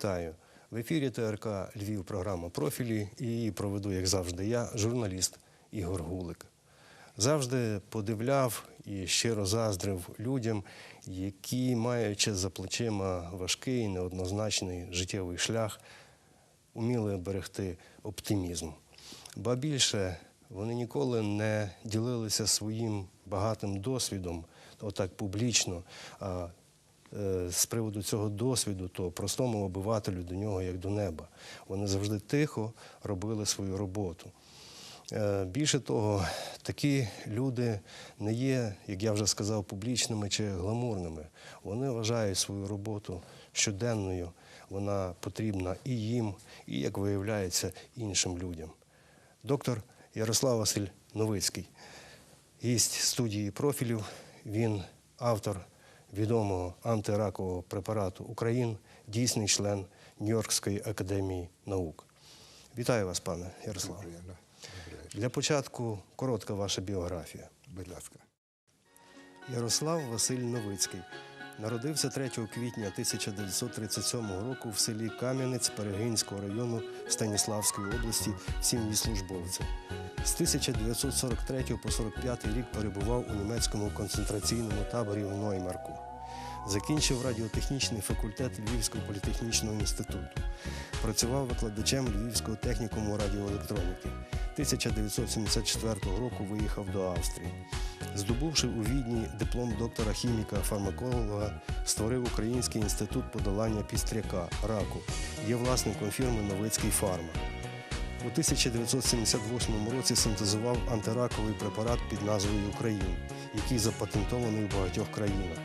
Вітаю! В ефірі ТРК Львів програма профілі і її проведу, як завжди, я, журналіст Ігор Гулик. Завжди подивляв і щиро заздрив людям, які, маючи за плечима важкий, неоднозначний життєвий шлях, уміли берегти оптимізм. Ба більше вони ніколи не ділилися своїм багатим досвідом, отак публічно. А з приводу цього досвіду, то простому обивателю до нього як до неба. Вони завжди тихо робили свою роботу. Е, Більше того, такі люди не є, як я вже сказав, публічними чи гламурними. Вони вважають свою роботу щоденною. Вона потрібна і їм, і, як виявляється, іншим людям. Доктор Ярослав Василь Новицький, гість студії профілів. Він автор відомого антиракового препарату Україн, дійсний член Нью-Йоркської академії наук. Вітаю вас, пане Ярославе. Для початку коротка ваша біографія. Будь ласка. Ярослав Василь Новицький народився 3 квітня 1937 року в селі Кам'янець Перегинського району Станіславської області в сім'ї службовця. З 1943 по 45 рік перебував у німецькому концентраційному таборі в Ноймарку. Закінчив радіотехнічний факультет Львівського політехнічного інституту. Працював викладачем Львівського технікуму радіоелектроніки. 1974 року виїхав до Австрії. Здобувши у Відні диплом доктора хіміка фармаколога, створив Український інститут подолання пістряка раку. Є власником фірми Новицький Фарма. У 1978 році синтезував антираковий препарат під назвою Україн, який запатентований в багатьох країнах.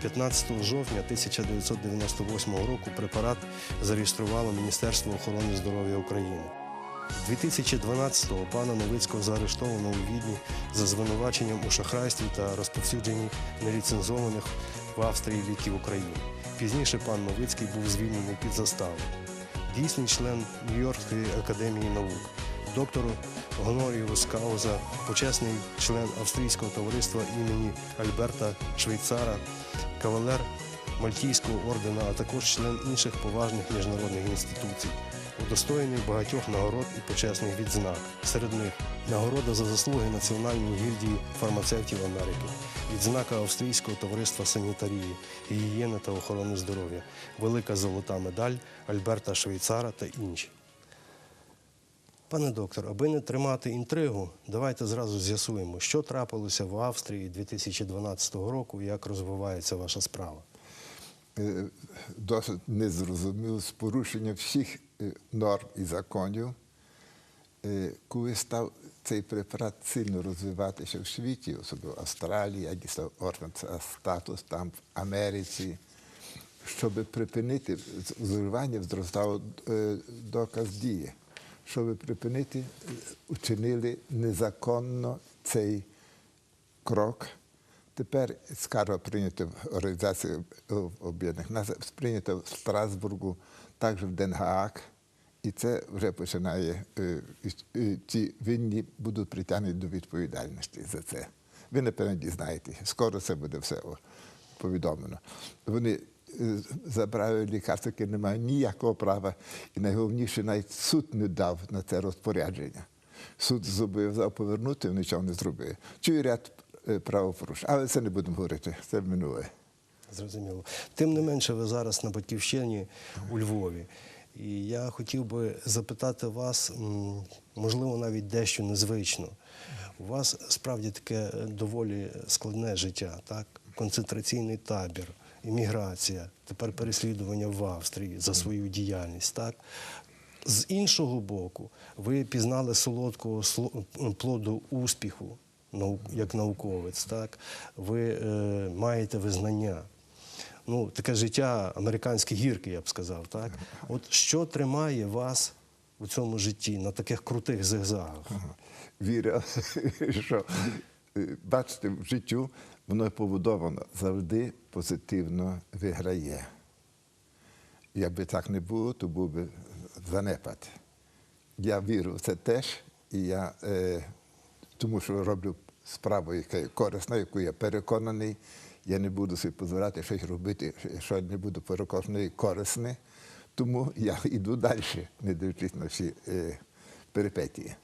15 жовтня 1998 року препарат зареєструвало Міністерство охорони здоров'я України. 2012-го пана Новицького заарештовано у Відні за звинуваченням у шахрайстві та розповсюдженні неліцензованих в Австрії ліків України. Пізніше пан Новицький був звільнений під заставу. Дійсний член Нью-Йоркської академії наук, доктор Гоноріус Кауза, почесний член Австрійського товариства імені Альберта Швейцара, кавалер Мальтійського ордена, а також член інших поважних міжнародних інституцій, удостоєний багатьох нагород і почесних відзнак. Серед них нагорода за заслуги Національної гільдії фармацевтів Америки, відзнака Австрійського товариства санітарії, гігієни та охорони здоров'я, велика золота медаль Альберта Швейцара та інші. Пане доктор, аби не тримати інтригу, давайте зразу з'ясуємо, що трапилося в Австрії 2012 року і як розвивається ваша справа. Е, Досить незрозуміло з порушенням всіх е, норм і законів. Коли став цей препарат сильно розвиватися в світі, особливо в Австралії, я дістав за статус там в Америці, щоб припинити зривання, зростав доказ дії. Щоб припинити, учинили незаконно цей крок. Тепер скарга прийнята в Організації Об'єднаних Націй, прийнята в Страсбургу, також в Денгаак. І це вже починає, е, і- і ті винні будуть притягнені до відповідальності за це. Ви, напевно, дізнаєте, скоро це буде все повідомлено. Вони е, забрали лікарство, яке не має ніякого права, і найголовніше, навіть суд не дав на це розпорядження. Суд зобов'язав повернути, нічого не зробили. Чую ряд е, правопорушень, але це не будемо говорити, це минуле. Зрозуміло. Тим не менше, ви зараз на батьківщині у Львові. І я хотів би запитати вас, можливо, навіть дещо незвично. У вас справді таке доволі складне життя, так? Концентраційний табір, імміграція, тепер переслідування в Австрії за свою діяльність. Так? З іншого боку, ви пізнали солодкого плоду успіху як науковець. Так? Ви е, маєте визнання. Ну, таке життя американські гірки, я б сказав. Так? От що тримає вас у цьому житті на таких крутих зигзагах? Віра, що е, бачите, в життю воно побудовано завжди позитивно виграє. Якби так не було, то був би занепад. Я вірю в це теж, і я е, тому що роблю справу, яка є корисна, яку я переконаний. Я не буду собі дозволяти щось робити, що не буду переконаний корисне, Тому я йду далі, не дивлячись на всі е, перипетії.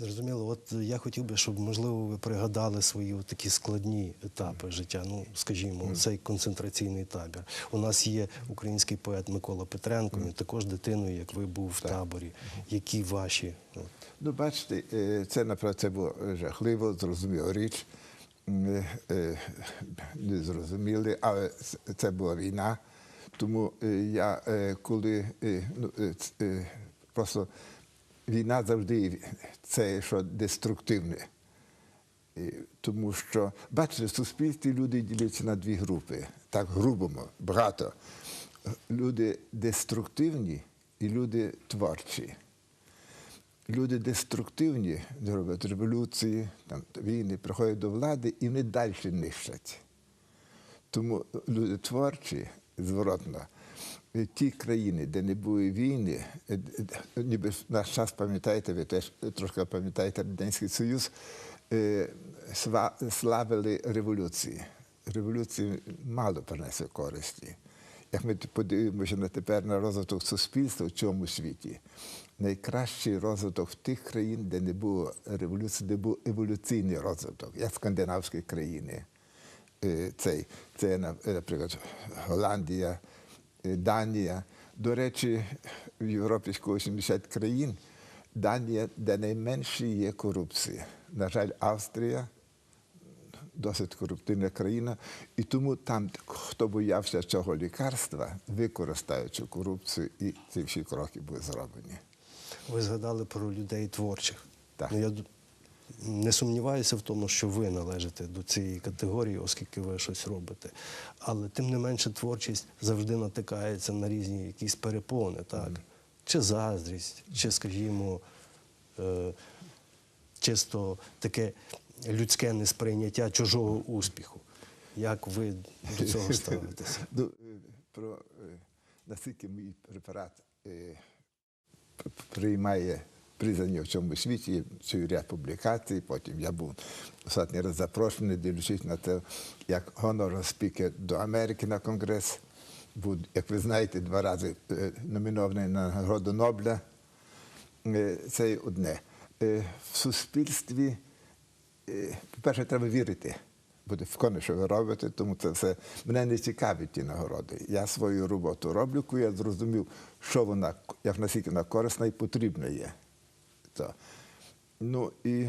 Зрозуміло, от я хотів би, щоб можливо ви пригадали свої такі складні етапи життя. Ну, скажімо, цей концентраційний табір. У нас є український поет Микола Петренко. Він також дитиною, як ви був в таборі. Які ваші от, Ну, бачите, е, це, наприклад, це було жахливо, зрозуміла річ. М, е, е, Не зрозуміли, але це- була війна. Тому я коли ну, просто війна завжди це що деструктивне. Тому що, бачите, в суспільстві люди діляться на дві групи, так грубо, багато. Люди деструктивні і люди творчі. Люди деструктивні роблять революції, там, війни, приходять до влади і вони далі нищать. Тому люди творчі, зворотно, ті країни, де не були війни, е, е, ніби в наш час пам'ятаєте, ви теж трошки пам'ятаєте Радянський Союз, е, славили революції. Революції мало принесли користі. Як ми подивимося на тепер на розвиток суспільства в цьому світі, найкращий розвиток в тих країн, де не було революції, де був еволюційний розвиток, як скандинавські країни. Е, Цей, це, е, наприклад, Голландія, е, Данія. До речі, в Європі ж 80 країн, Данія, де найменше є корупція. На жаль, Австрія досить корупційна країна, і тому там, хто боявся цього лікарства, використають цю корупцію, і ці всі кроки були зроблені. ви згадали про людей творчих. Так. Ну, я не сумніваюся в тому, що ви належите до цієї категорії, оскільки ви щось робите. Але тим не менше творчість завжди натикається на різні якісь перепони, так? Чи заздрість, чи, скажімо, е, чисто таке людське несприйняття чужого успіху. Як ви до цього ставитеся? Ну, е, про е, наскільки мій препарат е, приймає признання в цьому світі, цілий ряд публікацій. Потім я був останній раз запрошений, дивлячись на це, як гонор спікер до Америки на конгрес. Був, як ви знаєте, два рази е, номінований на нагороду Нобеля. Е, Це одне. Е, В суспільстві, по-перше, треба вірити. Буде вконе, що ви робите, тому це все мене не цікавить ті нагороди. Я свою роботу роблю, коли я зрозумів, що вона, як наскільки вона корисна і потрібна є. То. Ну і,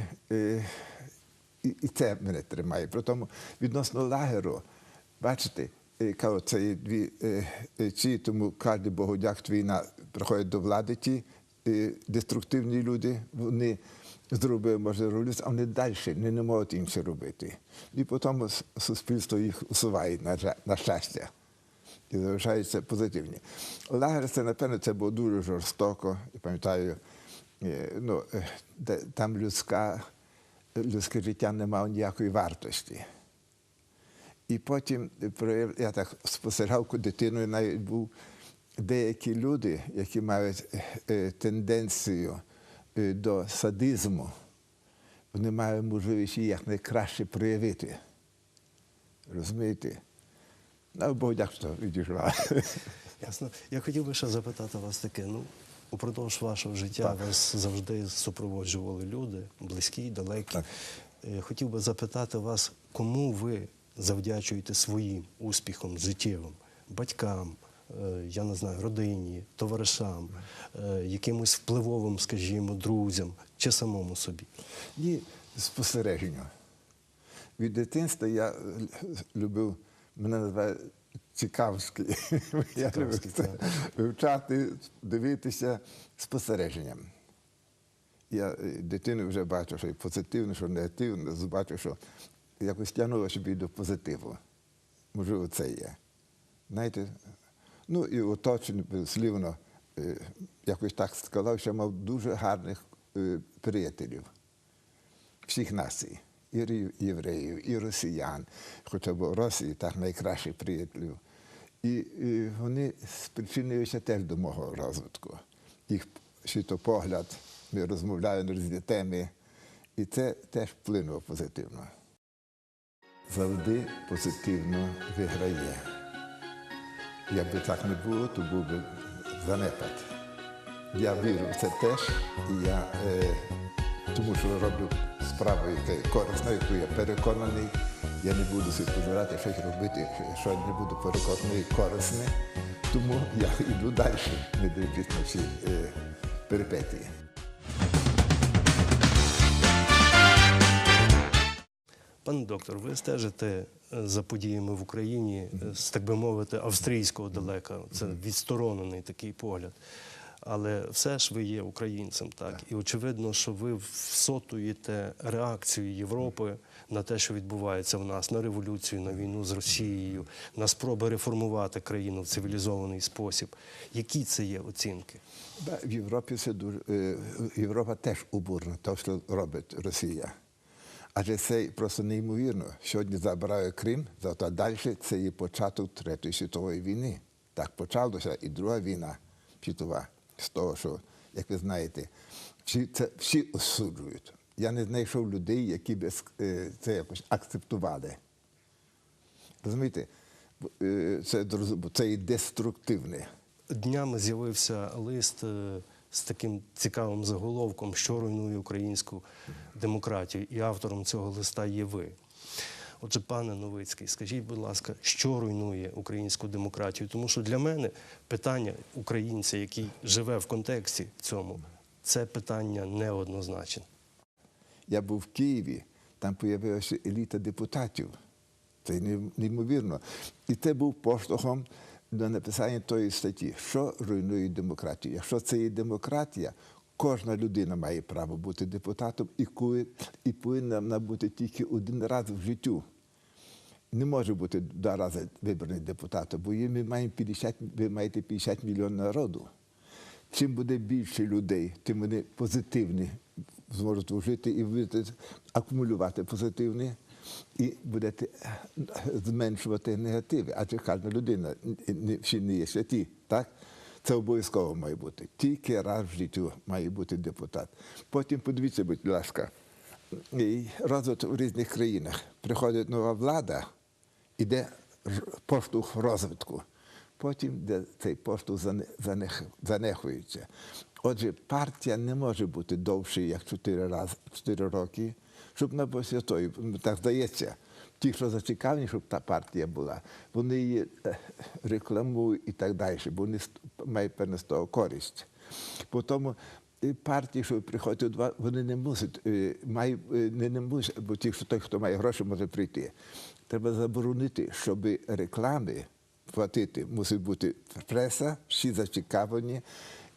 і, і це мене тримає. При тому відносно лагеру, бачите, е, кажу, це є дві е, е, ці, тому кожен богодяк війна приходить до влади ті деструктивні люди, вони зробили, може, революцію, а вони далі не, не можуть інше робити. І потім суспільство їх усуває, на, щастя. І залишаються позитивні. Лагер це, напевно, це було дуже жорстоко. Я пам'ятаю, ну, е, де, там людська, людське життя не мало ніякої вартості. І потім е, я так спостерігав, дитиною навіть був деякі люди, які мають е, е, тенденцію е, до садизму, вони мають можливість її якнайкраще проявити. Розумієте? Ну, Бог дякую, що відіживав. Ясно. Я хотів би ще запитати вас таке. Ну, упродовж вашого життя вас завжди супроводжували люди, близькі, далекі. Так. Е, Хотів би запитати вас, кому ви завдячуєте своїм успіхом життєвим? Батькам, е, я не знаю, родині, товаришам, е, якимось впливовим, скажімо, друзям чи самому собі? Ні, спостереження. Від дитинства я любив, мене називають цікавський. Я це вивчати, дивитися спостереженням. Я е, дитину вже бачу, що і позитивно, що негативно, бачу, що якось тягнуло собі до позитиву. Можливо, це є. Знаєте, ну і оточення, безслівно, е, якось так сказав, що мав дуже гарних е, приятелів всіх націй. І євреїв, і росіян, хоча б Росії так найкращих приятелів. І, і вони спричинилися теж до мого розвитку. Їх світопогляд, ми розмовляємо на різні теми, і це теж вплинуло позитивно. Завжди позитивно виграє. Якби так не було, то був би занепад. Я вірю в це теж, і я е, тому що роблю справу, яка корисна, яку я переконаний. Я не буду собі дозволяти щось робити, що не буду переконаний корисне. Тому я йду далі, не дивлячись на всі е, перипетії. Пане доктор, ви стежите е, за подіями в Україні е, з, так би мовити, австрійського далека. Це відсторонений такий погляд. Але все ж ви є українцем, так? І очевидно, що ви всотуєте реакцію Європи на те, що відбувається в нас, на революцію, на війну з Росією, на спроби реформувати країну в цивілізований спосіб. Які це є оцінки? В Європі це дуже е, Європа теж обурена, те, що робить Росія. Адже це просто неймовірно. Сьогодні забирає Крим, зато далі це є початок Третьої світової війни. Так почалося і Друга війна світова. З того, що, як ви знаєте, всі, це всі осуджують. Я не знайшов людей, які б е, це якось акцептували. Розумієте, е, це, це і деструктивне. Днями з'явився лист е, з таким цікавим заголовком, що руйнує українську демократію. І автором цього листа є ви. Отже, пане Новицький, скажіть, будь ласка, що руйнує українську демократію? Тому що для мене питання українця, який живе в контексті цьому, це питання неоднозначне. Я був в Києві, там з'явилася еліта депутатів. Це неймовірно. І це був поштовхом до написання тої статті, що руйнує демократію. Якщо це є демократія, кожна людина має право бути депутатом і, повинна вона бути тільки один раз в життю. Не може бути два рази вибраний депутатом, бо ми маємо 50, ви маєте 50 мільйонів народу. Чим буде більше людей, тим вони позитивні зможуть вжити і будете акумулювати позитивні, і будете е, зменшувати негативи. Адже кожна людина, не- всі не є святі, так? Це обов'язково має бути. Тільки раз в життю має бути депутат. Потім подивіться, будь ласка, розвиток у різних країнах. Приходить нова влада, іде поштовх розвитку. Потім де цей поштовх занехується. Отже, партія не може бути довше, як 4, раз, 4 роки, щоб вона була святою. Так здається. Ті, що зацікавлені, щоб та партія була, вони її е, рекламують і так далі, бо вони мають певне з того користь. По тому партії, що приходять, два, вони не мусять, е, мають, е, не, не мусять, бо ті, що той, хто має гроші, може прийти. Треба заборонити, щоб реклами платити мусить бути преса, всі зацікавлені.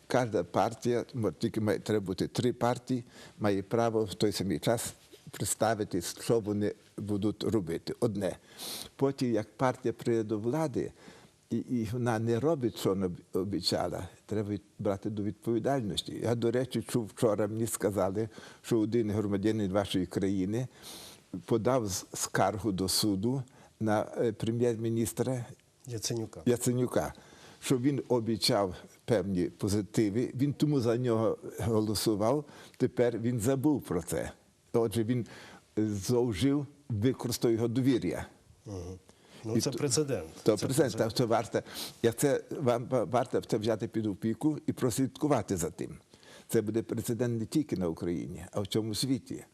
Кожна партія, тільки має, треба бути три партії, має право в той самий час представити, що вони будуть робити. Одне. Потім, як партія прийде до влади, і, і вона не робить, що вона обіцяла, треба брати до відповідальності. Я, до речі, чув вчора, мені сказали, що один громадянин вашої країни подав скаргу до суду на е, прем'єр-міністра Яценюка. Яценюка, що він обіцяв певні позитиви, він тому за нього голосував, тепер він забув про це. Отже, він е, зловжив, використав його довір'я. Мгм. Ну, це прецедент. То Це президент, так, це варто, як це вам варто це взяти під опіку і прослідкувати за тим. Це буде прецедент не тільки на Україні, а в цьому світі.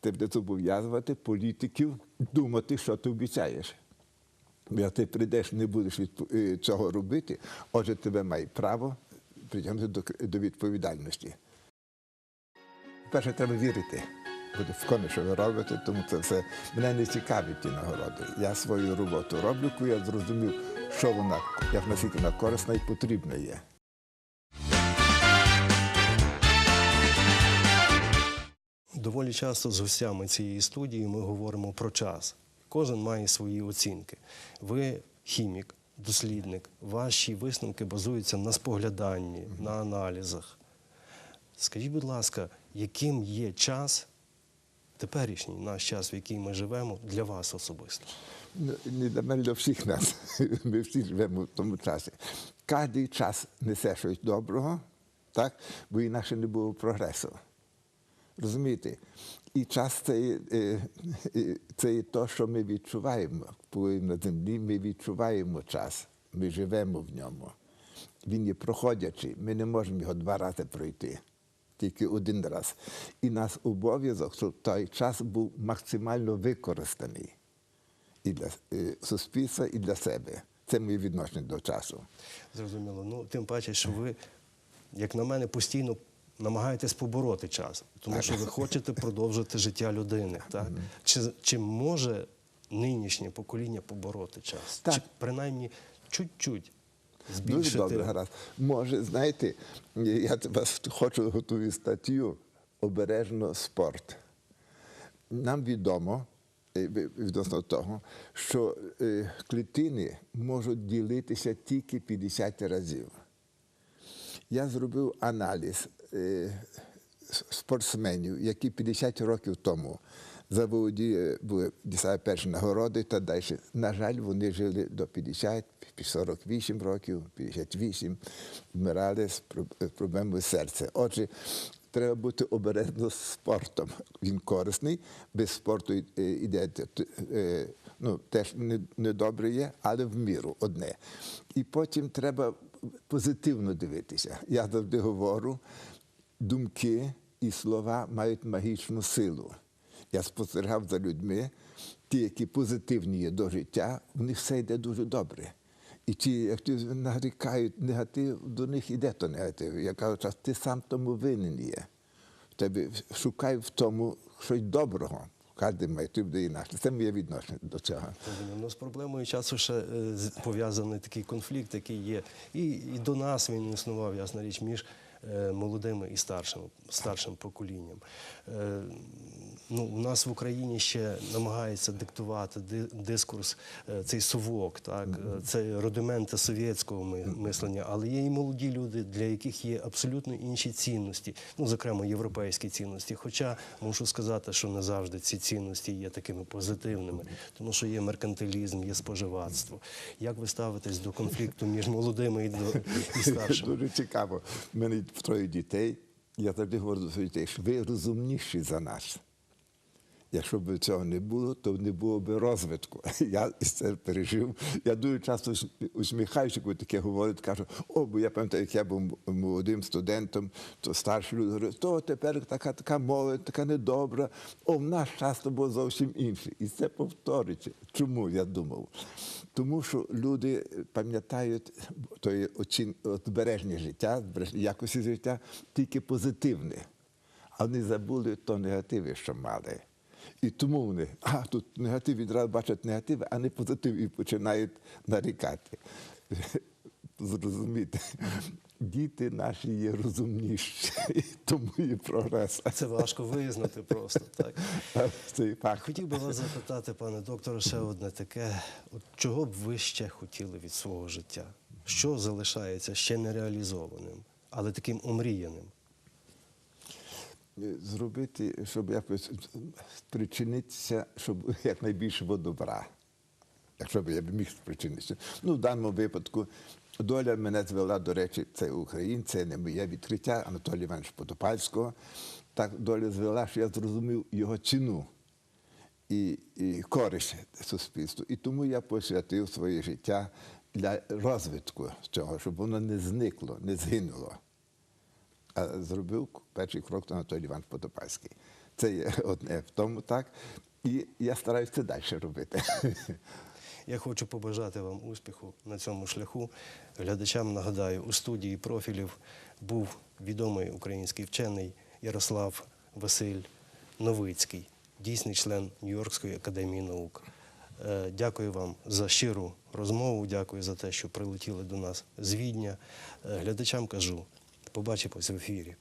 Це буде зобов'язувати політиків думати, що ти обіцяєш. Бо Як ти прийдеш, не будеш відпо- е, цього робити, отже, тебе має право притягнути до відповідальності. Перше, треба вірити. Буде вкони, що ви робите, тому це все мене не цікавить ті нагороди. Я свою роботу роблю, коли я зрозумів, що вона, як наскільки вона корисна і потрібна є. Доволі часто з гостями цієї студії ми говоримо про час. Кожен має свої оцінки. Ви хімік, дослідник, ваші висновки базуються на спогляданні, на аналізах. Скажіть, будь ласка, яким є час, теперішній наш час, в який ми живемо, для вас особисто? Ну, Не для мене для всіх нас. Ми всі живемо в тому часі. Кожний час несе щось доброго, так? бо інакше не було прогресу. Розумієте? І час це, е, це є те, що ми відчуваємо. Коли на землі ми відчуваємо час, ми живемо в ньому. він є проходячий. Ми не можемо його два рази пройти, тільки один раз. І наш обов'язок, щоб той час був максимально використаний і для е, суспільства, і для себе. Це моє відношення до часу. Зрозуміло. Ну, тим паче, що ви, як на мене, постійно намагаєтесь побороти час, тому що ви хочете продовжити життя людини. Так? Чи, чи може нинішнє покоління побороти час? Так. Чи принаймні чуть-чуть Дуже добре, гаразд. Може, знаєте, я вас хочу готую статтю обережно спорт. Нам відомо е, відносно того, що е, клітини можуть ділитися тільки 50 разів. Я зробив аналіз е, спортсменів, які 50 років тому заволоділи були дістали перші нагороди та далі. На жаль, вони жили до 50, 48 років, 58, вмирали з е, проблемою серця. Отже, треба бути обережно з спортом. Він корисний, без спорту й- е, е, ну, теж не- недобре є, але в міру одне. І потім треба позитивно дивитися. Я завжди говорю, думки і слова мають магічну силу. Я спостерігав за людьми, ті, які позитивні є до життя, в них все йде дуже добре. І ті, як ті нарікають негатив, до них іде то негатив. Я кажу, «Час, ти сам тому винен є. Тебе шукай в тому щось доброго. Кожен має ти буде інакше. Це моє відношення до цього. Ну, з проблемою часу ще е, пов'язаний такий конфлікт, який є. І, і до нас він існував, ясна річ, між молодими і старшим, старшим поколінням. Е, ну, у нас в Україні ще намагається диктувати дискурс е, цей совок, так? Е, це рудименти совєтського ми- мислення, але є і молоді люди, для яких є абсолютно інші цінності, ну, зокрема, європейські цінності. Хоча мушу сказати, що не завжди ці цінності є такими позитивними, тому що є меркантилізм, є споживацтво. Як ви ставитесь до конфлікту між молодими і, до, і старшими? Дуже цікаво. У мене троє дітей. Я завжди говорю до своїх дітей, що ви розумніші за нас. Якщо б цього не було, то не було б розвитку. Я це пережив. Я дуже часто усміхаюся, коли таке говорять, кажу, о, бо я пам'ятаю, як я був молодим студентом, то старші люди говорять, то тепер така така молодь, така недобра. О, в наш час то було зовсім інше. І це повториться. Чому я думав? Тому що люди пам'ятають тої оцін... збереження життя, якості життя тільки позитивне. А вони забули то негативи, що мали. І тому вони, а тут негатив відразу бачать негативи, а не позитив, і починають нарікати. Зрозуміти, діти наші є розумніші, і тому є прогрес. Це важко визнати просто так. Це факт. Хотів би вас запитати, пане докторе, ще одне таке. От чого б ви ще хотіли від свого життя? Що залишається ще нереалізованим, але таким омріяним? Зробити, щоб якось спричинитися, щоб якнайбільше було добра. Якщо б я міг спричинитися. Ну, в даному випадку доля мене звела, до речі, це українці, це не моє відкриття Анатолія Івановича Потопальського. Так доля звела, що я зрозумів його ціну і, і користь суспільству. І тому я посвятив своє життя для розвитку цього, щоб воно не зникло, не згинуло зробив перший крок то Анатолій Іванович Потопальський. Це є одне в тому так. І я стараюся це далі робити. Я хочу побажати вам успіху на цьому шляху. Глядачам нагадаю, у студії профілів був відомий український вчений Ярослав Василь Новицький, дійсний член Нью-Йоркської академії наук. Е, Дякую вам за щиру розмову. Дякую за те, що прилетіли до нас з Відня. Е, Глядачам кажу, побачимось в ефірі.